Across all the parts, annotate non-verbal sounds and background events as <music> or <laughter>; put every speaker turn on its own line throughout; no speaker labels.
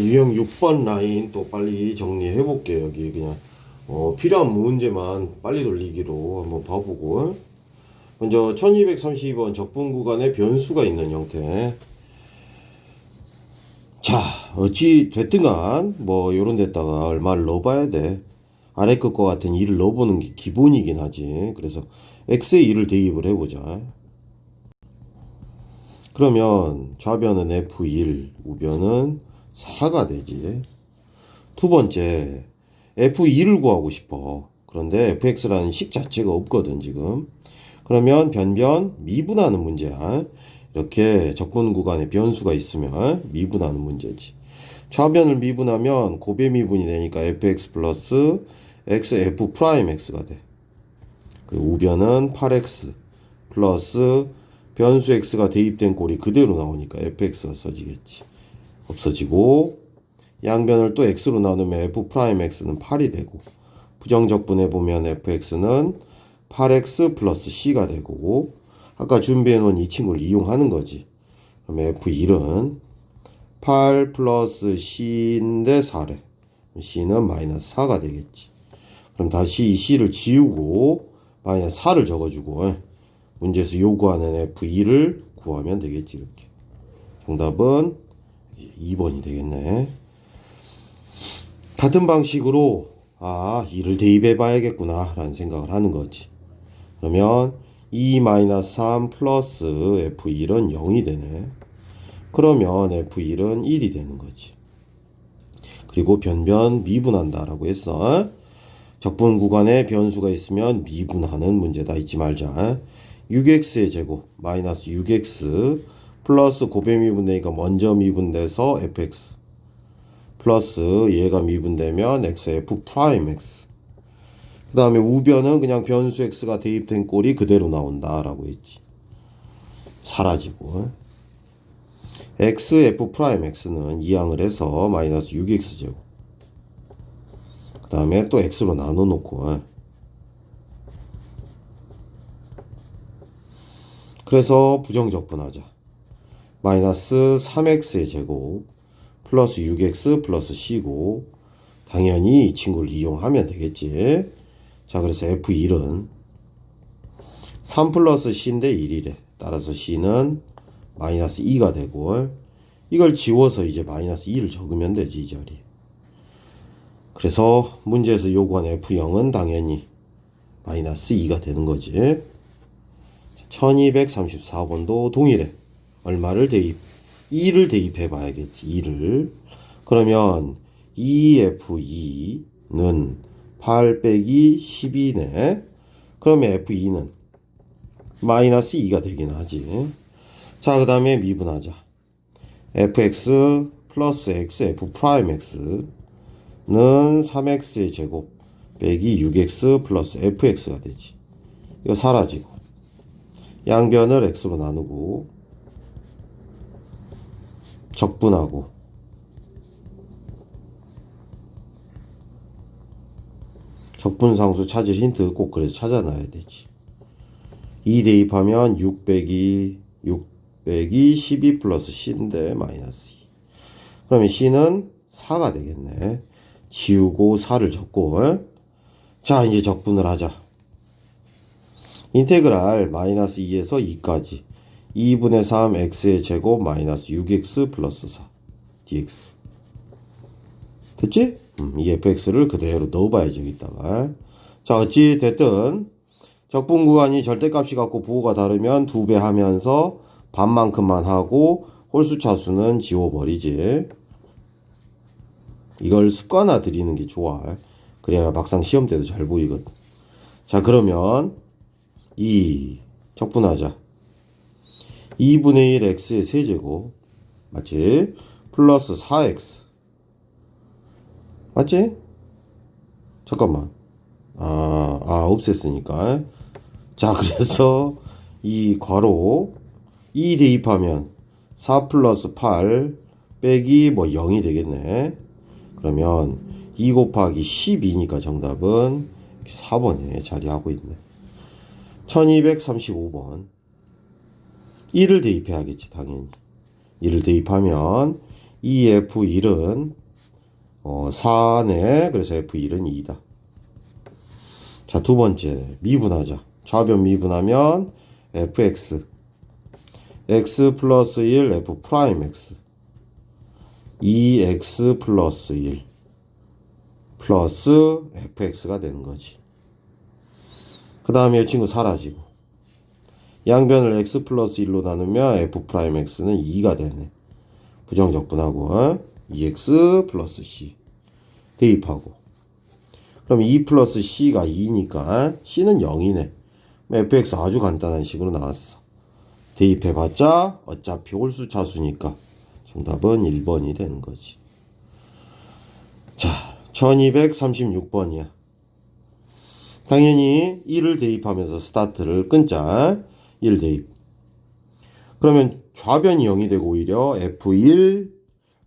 유형 6번 라인 또 빨리 정리해 볼게요. 여기 그냥 어, 필요한 문제만 빨리 돌리기로 한번 봐보고. 먼저 1232번 적분 구간에 변수가 있는 형태. 자 어찌 됐든간 뭐 요런 데다가 얼마를 넣어봐야 돼. 아래 끝과 같은 2를 넣어보는 게 기본이긴 하지. 그래서 x에 2를 대입을 해보자. 그러면 좌변은 f1 우변은 4가 되지. 두 번째 f2를 구하고 싶어. 그런데 fx라는 식 자체가 없거든 지금. 그러면 변변 미분하는 문제야. 이렇게 적분 구간에 변수가 있으면 미분하는 문제지. 좌변을 미분하면 고배 미분이 되니까 fx 플러스 x f 프라임 x가 돼. 그리고 우변은 8x 플러스 변수 x가 대입된 꼴이 그대로 나오니까 fx가 써지겠지 없어지고 양변을 또 x로 나누면 f 프라임 x는 8이 되고 부정적 분해 보면 fx는 8x 플러스 c가 되고 아까 준비해 놓은 이 친구를 이용하는 거지. 그럼 f1은 8 플러스 c인데 4래. c는 마이너스 4가 되겠지. 그럼 다시 이 c를 지우고 마이너스 4를 적어주고 문제에서 요구하는 f2를 구하면 되겠지 이렇게. 정답은 2번이 되겠네. 같은 방식으로 아 2를 대입해 봐야겠구나 라는 생각을 하는 거지. 그러면 2-3 플러스 f1은 0이 되네. 그러면 f1은 1이 되는 거지. 그리고 변변 미분한다 라고 했어. 적분 구간에 변수가 있으면 미분하는 문제다. 잊지 말자. 6x의 제곱 마이너스 6x 플러스 고배 미분되니까 먼저 미분돼서 fx 플러스 얘가 미분되면 xf 프라임 x. 그 다음에 우변은 그냥 변수 x가 대입된 꼴이 그대로 나온다 라고 했지. 사라지고. xf 프라임 x는 이항을 해서 마이너스 6x 제곱. 그 다음에 또 x로 나눠 놓고. 그래서 부정적분하자 마이너스 3x의 제곱 플러스 6x 플러스 c고 당연히 이 친구를 이용하면 되겠지. 자 그래서 f1은 3 플러스 c인데 1이래. 따라서 c는 마이너스 2가 되고 이걸 지워서 이제 마이너스 2를 적으면 되지 이 자리에 그래서 문제에서 요구한 f0은 당연히 마이너스 2가 되는 거지. 1234번도 동일해 얼마를 대입 2를 대입해 봐야겠지 2를. 그러면 2f2는 8 빼기 12네. 그러면 f2는 마이너스 2가 되긴 하지. 자 그 다음에 미분하자. Fx 플러스 x f 프라임 x는 3x의 제곱 빼기 6x 플러스 fx가 되지. 이거 사라지고 양변을 x로 나누고 적분하고. 적분상수 찾을 힌트 꼭 그래서 찾아놔야 되지. 2 대입하면 6 빼기 6 빼기 12 플러스 c인데 마이너스 2 그러면 c는 4가 되겠네. 지우고 4를 적고 에? 자 이제 적분을 하자. 인테그랄 마이너스 2에서 2까지 2분의 3 x의 제곱 마이너스 6x 플러스 4 dx 됐지? 음, 이 fx를 그대로 넣어봐야지 여기다가. 자 어찌 됐든 적분 구간이 절대값이 같고 부호가 다르면 두 배 하면서 반만큼만 하고 홀수 차수는 지워버리지. 이걸 습관화 들이는 게 좋아. 그래야 막상 시험 때도 잘 보이거든. 자 그러면 2 적분하자 2분의 1 x의 세제곱. 맞지? 플러스 4x 맞지? 잠깐만. 아, 아 없앴으니까. 자 <laughs> 그래서 이 괄호 2 대입하면 4 플러스 8 빼기 뭐 0이 되겠네. 그러면 2 곱하기 12니까 정답은 4번에 자리하고 있네. 1235번 1을 대입해야겠지 당연히 1을 대입하면 이 F1은 어, 4네. 그래서 F1은 2다. 자, 두 번째. 미분하자. 좌변 미분하면 fx x 플러스 1 f 프라임 x 2x 플러스 1 플러스 fx가 되는 거지. 그 다음에 이 친구 사라지고 양변을 x 플러스 1로 나누면 f 프라임 x는 2가 되네. 부정적분하고 어? 2x 플러스 c 대입하고 그럼 2 플러스 c가 2니까 c는 0이네. fx 아주 간단한 식으로 나왔어. 대입해봤자 어차피 홀수 차수니까 정답은 1번이 되는 거지. 자, 1236번이야. 당연히 1을 대입하면서 스타트를 끊자. 1 대입. 그러면 좌변이 0이 되고 오히려 F1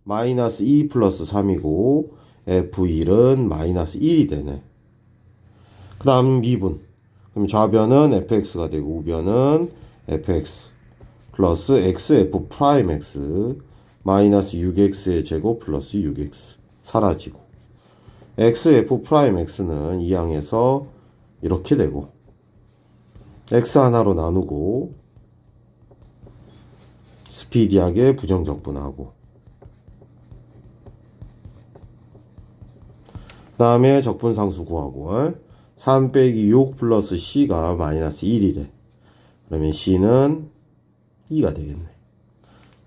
마이너스 2 플러스 3이고 F1은 마이너스 1이 되네. 그 다음 미분. 그럼 좌변은 fx가 되고 우변은 fx 플러스 xf 프라임 x 마이너스 6x의 제곱 플러스 6x 사라지고 xf 프라임 x는 이 항에서 이렇게 되고 x 하나로 나누고 스피디하게 부정적분하고 그 다음에 적분상수 구하고 3 빼기 6 플러스 c가 마이너스 1이래. 그러면 c는 2가 되겠네.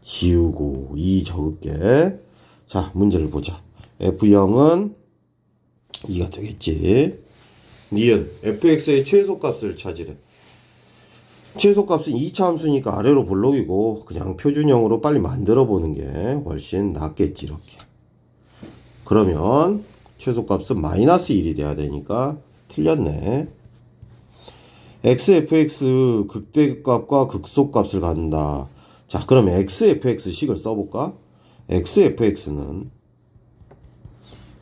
지우고 2 적을게. 자, 문제를 보자. f0은 2가 되겠지. 니은 fx의 최소값을 찾으래. 최소값은 2차 함수니까 아래로 볼록이고 그냥 표준형으로 빨리 만들어 보는 게 훨씬 낫겠지 이렇게. 그러면 최소값은 마이너스 1이 돼야 되니까 틀렸네. xfx 극대값과 극소값을 갖는다. 자, 그럼 xfx식을 써볼까? xfx는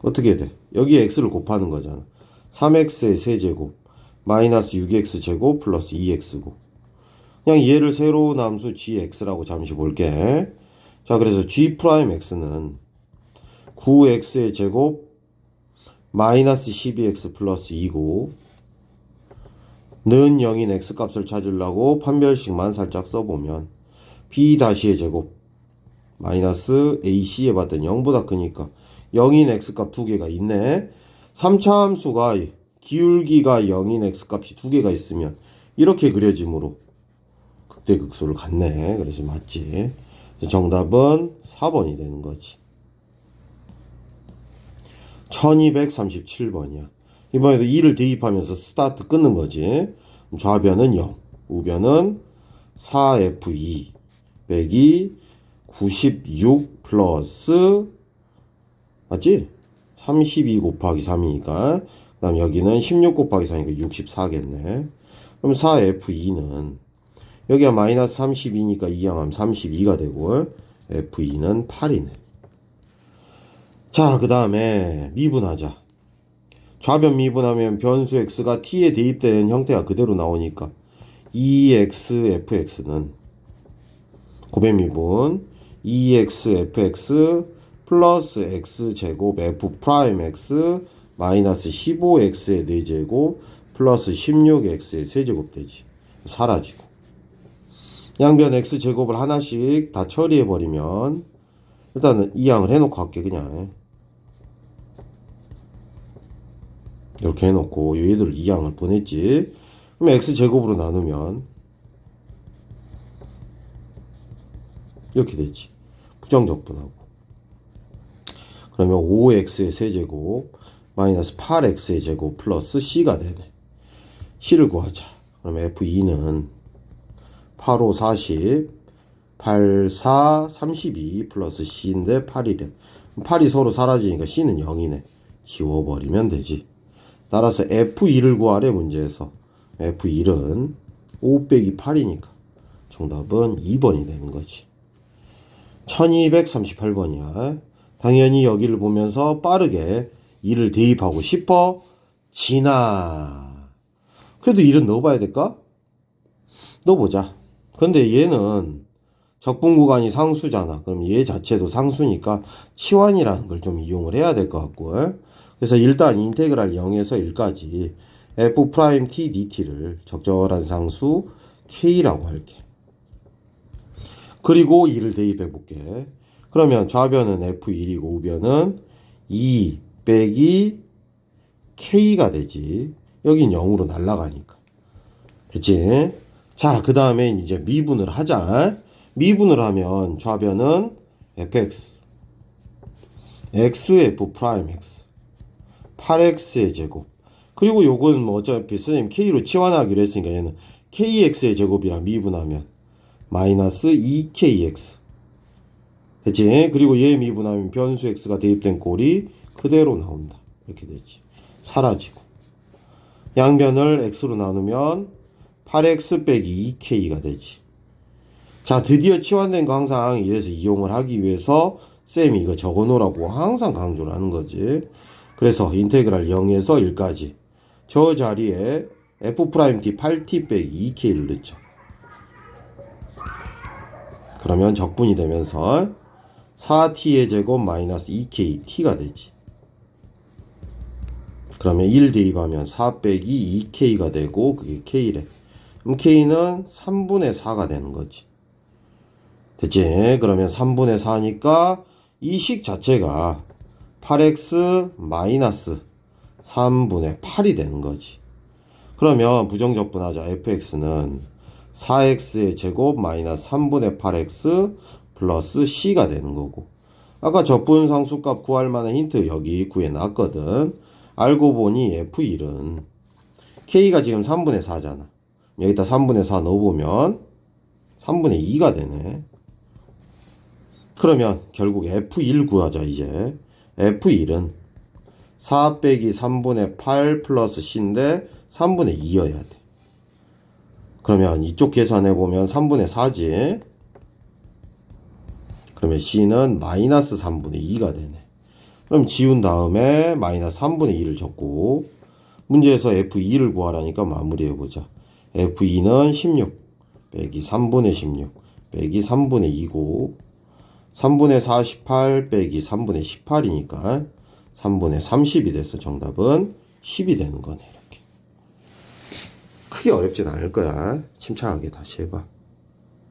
어떻게 돼? 여기 x를 곱하는 거잖아. 3x의 세제곱 마이너스 6x 제곱 플러스 2x고 그냥 얘를 새로운 함수 gx라고 잠시 볼게. 자, 그래서 g 프라임 x는 9x의 제곱 마이너스 12x 플러스 2고 는 0인 x값을 찾으려고 판별식만 살짝 써보면 b 다시의 제곱 마이너스 ac에 봤더니 0보다 크니까 0인 x값 두 개가 있네 3차 함수가 기울기가 0인 x값이 두 개가 있으면 이렇게 그려지므로 극대 극소를 갖네 그래서 맞지 정답은 4번이 되는 거지 1237번이야. 이번에도 2를 대입하면서 스타트 끊는 거지. 좌변은 0, 우변은 4F2 빼기 96 플러스 맞지? 32 곱하기 3이니까 그 다음 여기는 16 곱하기 4니까 64겠네. 그럼 4F2는 여기가 마이너스 32니까 이항하면 32가 되고 F2는 8이네. 자, 그 다음에 미분하자. 좌변 미분하면 변수 x가 t에 대입된 형태가 그대로 나오니까 2xfx는 고배 미분 2xfx 플러스 x제곱 f 프라임 x 마이너스 15x의 4제곱 플러스 16x의 세제곱 되지. 사라지고. 양변 x제곱을 하나씩 다 처리해 버리면 일단은 이항을 해놓고 할게 그냥. 이렇게 해놓고 얘들 2항을 보냈지. 그럼 x제곱으로 나누면 이렇게 되지. 부정적분하고. 그러면 5x의 세제곱 마이너스 8x의 제곱 플러스 c가 되네. C를 구하자. 그러면 f2는 8, 5, 40 8, 4, 32 플러스 c인데 8이래. 8이 서로 사라지니까 c는 0이네. 지워버리면 되지. 따라서 F2를 구하래 문제에서. F1은 5 빼기 8이니까 정답은 2번이 되는 거지. 1238번이야. 당연히 여기를 보면서 빠르게 2를 대입하고 싶어? 지나. 그래도 1은 넣어봐야 될까? 넣어보자 근데 얘는 적분 구간이 상수잖아. 그럼 얘 자체도 상수니까 치환이라는 걸 좀 이용을 해야 될 것 같고. 에? 그래서 일단 인테그랄 0에서 1까지 f 프라임 t dt를 적절한 상수 k라고 할게. 그리고 2를 대입해 볼게. 그러면 좌변은 f1이고 우변은 2 빼기 k가 되지. 여긴 0으로 날아가니까. 됐지? 자, 그 다음에 이제 미분을 하자. 미분을 하면 좌변은 fx, xf 프라임 x, 8x의 제곱. 그리고 요건 뭐 어차피 선생님 k로 치환하기로 했으니까 얘는 kx의 제곱이랑 미분하면 마이너스 2kx. 됐지? 그리고 얘 미분하면 변수 x가 대입된 꼴이 그대로 나온다. 이렇게 되지. 사라지고. 양변을 x로 나누면 8x 빼기 2k가 되지. 자, 드디어 치환된 거 항상 이래서 이용을 하기 위해서 쌤이 이거 적어 놓으라고 항상 강조를 하는 거지. 그래서 인테그랄 0에서 1까지 저 자리에 f'(t) 8t 빼기 2k를 넣죠. 그러면 적분이 되면서 4t의 제곱 마이너스 2k t가 되지. 그러면 1 대입하면 4 빼기 2k가 되고 그게 k래. K는 3분의 4가 되는 거지. 됐지? 그러면 3분의 4니까 이 식 자체가 8x 마이너스 3분의 8이 되는 거지. 그러면 부정적분하자 fx는 4x의 제곱 마이너스 3분의 8x 플러스 c가 되는 거고. 아까 적분 상수값 구할 만한 힌트 여기 구해놨거든. 알고 보니 f1은 k가 지금 3분의 4잖아. 여기다 3분의 4 넣어보면 3분의 2가 되네. 그러면 결국 F1 구하자 이제 F1은 4 빼기 3분의 8 플러스 C인데 3분의 2여야 돼. 그러면 이쪽 계산해 보면 3분의 4지. 그러면 C는 마이너스 3분의 2가 되네. 그럼 지운 다음에 마이너스 3분의 2를 적고 문제에서 F2를 구하라니까 마무리해 보자. F2는 16 빼기 3분의 16 빼기 3분의 2고 3분의 48 빼기 3분의 18이니까 3분의 30이 돼서 정답은 10이 되는 거네 이렇게. 크게 어렵진 않을 거야. 침착하게 다시 해봐